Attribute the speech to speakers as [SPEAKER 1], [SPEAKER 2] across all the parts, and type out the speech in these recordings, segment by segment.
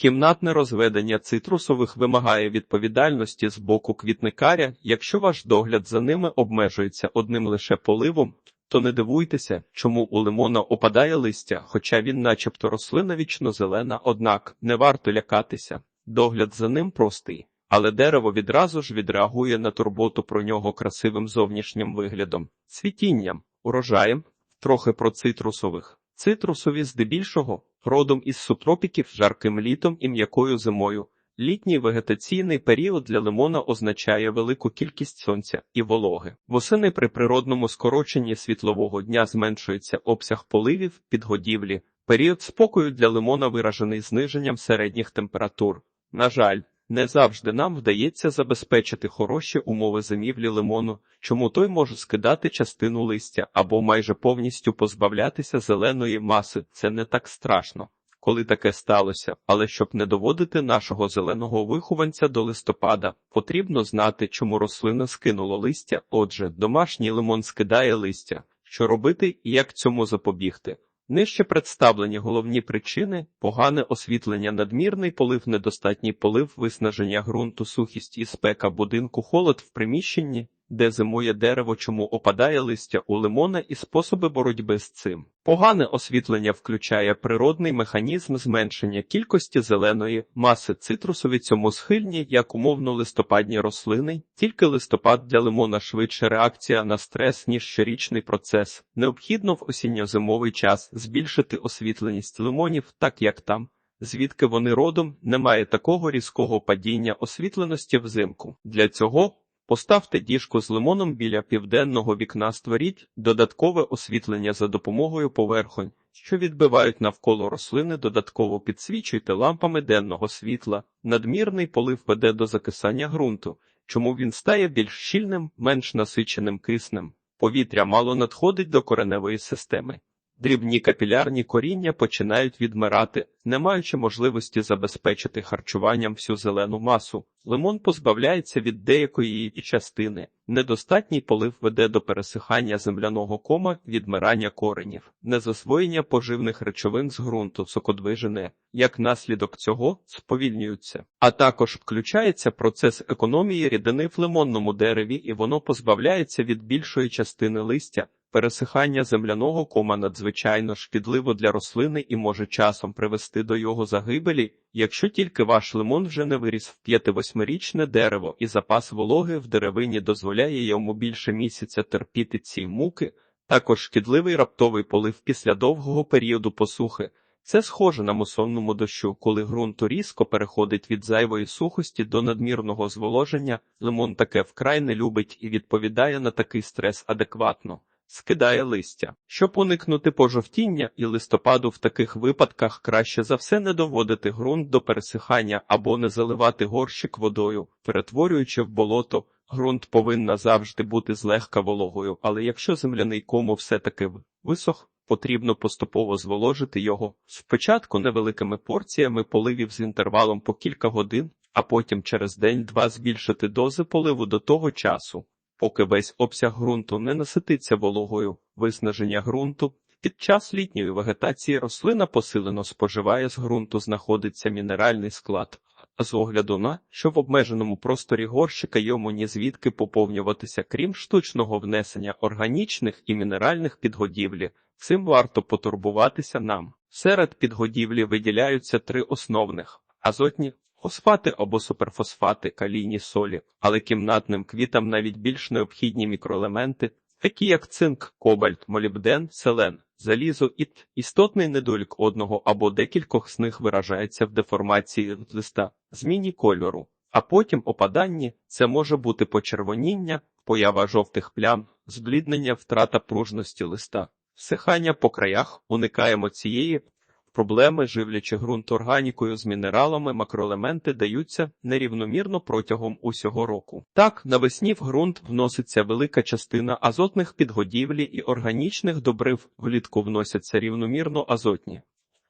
[SPEAKER 1] Кімнатне розведення цитрусових вимагає відповідальності з боку квітникаря. Якщо ваш догляд за ними обмежується одним лише поливом, то не дивуйтеся, чому у лимона опадає листя, хоча він начебто рослина вічно зелена, однак не варто лякатися. Догляд за ним простий, але дерево відразу ж відреагує на турботу про нього красивим зовнішнім виглядом, цвітінням, урожаєм, трохи про цитрусових. Цитрусові здебільшого родом із субтропіків жарким літом і м'якою зимою. Літній вегетаційний період для лимона означає велику кількість сонця і вологи. Восени при природному скороченні світлового дня зменшується обсяг поливів, підгодівлі. Період спокою для лимона виражений зниженням середніх температур. На жаль, не завжди нам вдається забезпечити хороші умови зимівлі лимону, чому той може скидати частину листя або майже повністю позбавлятися зеленої маси. Це не так страшно коли таке сталося, але щоб не доводити нашого зеленого вихованця до листопада, потрібно знати, чому рослина скинула листя. Отже, домашній лимон скидає листя. Що робити і як цьому запобігти? Нижче представлені головні причини: погане освітлення, надмірний полив, недостатній полив, виснаження ґрунту, сухість і спека будинку, холод в приміщенні, де зимує дерево, чому опадає листя у лимона і способи боротьби з цим. Погане освітлення включає природний механізм зменшення кількості зеленої маси цитрусові цьому схильні, як умовно листопадні рослини, тільки листопад для лимона швидше реакція на стрес, ніж щорічний процес. Необхідно в осінньо-зимовий час збільшити освітленість лимонів, так як там. Звідки вони родом, немає такого різкого падіння освітленості взимку. Для цього Поставте діжку з лимоном біля південного вікна, створіть додаткове освітлення за допомогою поверхонь, що відбивають навколо рослини, додатково підсвічуйте лампами денного світла. Надмірний полив веде до закисання ґрунту, чому він стає більш щільним, менш насиченим киснем. Повітря мало надходить до кореневої системи. Дрібні капілярні коріння починають відмирати, не маючи можливості забезпечити харчуванням всю зелену масу. Лимон позбавляється від деякої її частини. Недостатній полив веде до пересихання земляного кома, відмирання коренів, незасвоєння поживних речовин з ґрунту, сокодвижене. Як наслідок цього сповільнюються. А також включається процес економії рідини в лимонному дереві, і воно позбавляється від більшої частини листя. Пересихання земляного кома надзвичайно шкідливо для рослини і може часом привести до його загибелі, якщо тільки ваш лимон вже не виріс в 5-8-річне дерево і запас вологи в деревині дозволяє йому більше місяця терпіти ці муки, також шкідливий раптовий полив після довгого періоду посухи. Це схоже на мусонному дощу, коли ґрунт різко переходить від зайвої сухості до надмірного зволоження, лимон таке вкрай не любить і відповідає на такий стрес адекватно скидає листя. Щоб уникнути пожовтіння і листопаду в таких випадках краще за все не доводити ґрунт до пересихання або не заливати горщик водою, перетворюючи в болото. Ґрунт повинна завжди бути злегка вологою, але якщо земляний кому все-таки висох, потрібно поступово зволожити його спочатку невеликими порціями поливів з інтервалом по кілька годин, а потім через день-два збільшити дози поливу до того часу, поки весь обсяг ґрунту не насититься вологою, виснаження ґрунту. Під час літньої вегетації рослина посилено споживає з ґрунту знаходиться мінеральний склад, а з огляду на що в обмеженому просторі горщика йому ні звідки поповнюватися, крім штучного внесення органічних і мінеральних підгодівлі, цим варто потурбуватися нам. Серед підгодівлі виділяються три основних азотні, Фосфати або суперфосфати, калійні солі, але кімнатним квітам навіть більш необхідні мікроелементи, такі як цинк, кобальт, молібден, селен, залізо і істотний недолік одного або декількох з них виражається в деформації листа, зміні кольору, а потім опаданні це може бути почервоніння, поява жовтих плям, збліднення, втрата пружності листа. Всихання по краях уникаємо цієї Проблеми, живлячи ґрунт органікою з мінералами, макроелементи даються нерівномірно протягом усього року. Так, навесні в ґрунт вноситься велика частина азотних підгодівлі і органічних добрив, влітку вносяться рівномірно азотні,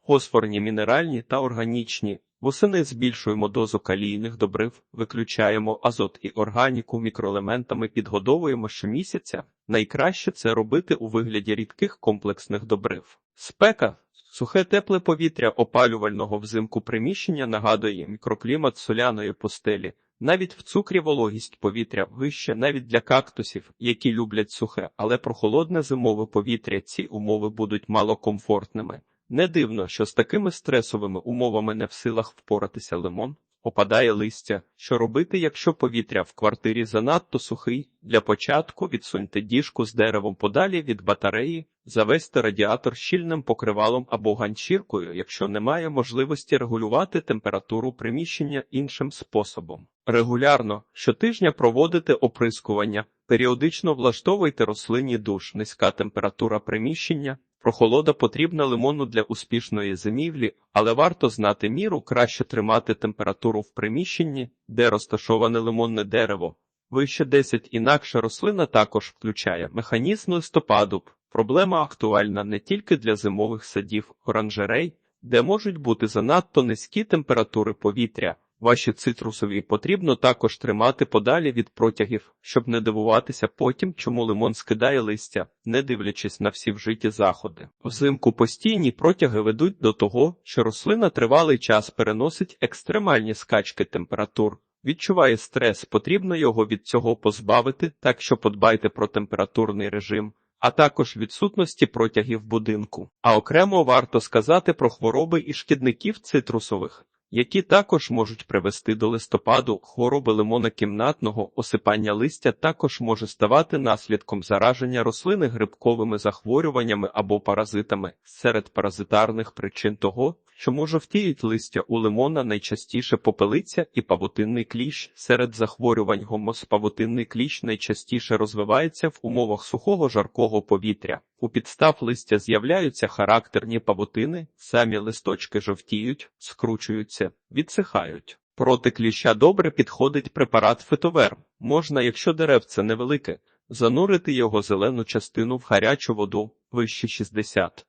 [SPEAKER 1] фосфорні, мінеральні та органічні. Восени збільшуємо дозу калійних добрив, виключаємо азот і органіку мікроелементами, підгодовуємо щомісяця. Найкраще це робити у вигляді рідких комплексних добрив. Спека Сухе тепле повітря опалювального взимку приміщення нагадує мікроклімат соляної пустелі. Навіть в цукрі вологість повітря вище навіть для кактусів, які люблять сухе, але прохолодне зимове повітря ці умови будуть малокомфортними. Не дивно, що з такими стресовими умовами не в силах впоратися лимон. Опадає листя. Що робити, якщо повітря в квартирі занадто сухий? Для початку відсуньте діжку з деревом подалі від батареї, завести радіатор щільним покривалом або ганчіркою, якщо немає можливості регулювати температуру приміщення іншим способом. Регулярно щотижня проводите оприскування, періодично влаштовуйте рослинні душ, низька температура приміщення. Прохолода потрібна лимону для успішної зимівлі, але варто знати міру краще тримати температуру в приміщенні, де розташоване лимонне дерево. Вище 10 інакша рослина також включає механізм листопаду. Проблема актуальна не тільки для зимових садів, оранжерей, де можуть бути занадто низькі температури повітря. Ваші цитрусові потрібно також тримати подалі від протягів, щоб не дивуватися потім, чому лимон скидає листя, не дивлячись на всі вжиті заходи. Взимку постійні протяги ведуть до того, що рослина тривалий час переносить екстремальні скачки температур. Відчуває стрес, потрібно його від цього позбавити, так що подбайте про температурний режим, а також відсутності протягів будинку. А окремо варто сказати про хвороби і шкідників цитрусових які також можуть привести до листопаду хвороби лимона кімнатного осипання листя також може ставати наслідком зараження рослини грибковими захворюваннями або паразитами серед паразитарних причин того, Чому жовтіють листя у лимона найчастіше попелиця і павутинний кліщ. Серед захворювань гомос павутинний кліщ найчастіше розвивається в умовах сухого жаркого повітря. У підстав листя з'являються характерні павутини, самі листочки жовтіють, скручуються, відсихають. Проти кліща добре підходить препарат фитовер. Можна, якщо деревце невелике, занурити його зелену частину в гарячу воду вище 60.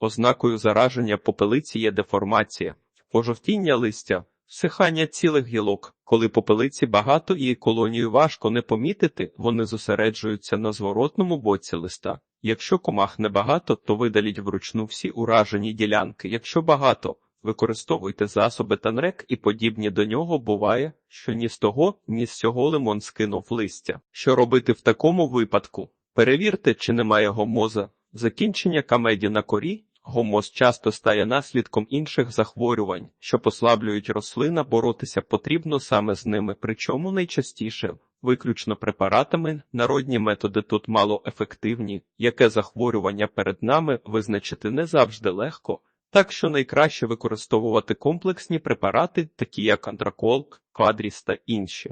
[SPEAKER 1] Ознакою зараження попелиці є деформація, пожовтіння листя, всихання цілих гілок. Коли попелиці багато і колонію важко не помітити, вони зосереджуються на зворотному боці листа. Якщо комах небагато, то видаліть вручну всі уражені ділянки. Якщо багато, використовуйте засоби танрек і подібні до нього буває, що ні з того, ні з цього лимон скинув листя. Що робити в такому випадку? Перевірте, чи немає гомоза. Закінчення камеді на корі Гомоз часто стає наслідком інших захворювань, що послаблюють рослина, боротися потрібно саме з ними, причому найчастіше, виключно препаратами, народні методи тут мало ефективні, яке захворювання перед нами визначити не завжди легко, так що найкраще використовувати комплексні препарати, такі як андракол, квадріс та інші.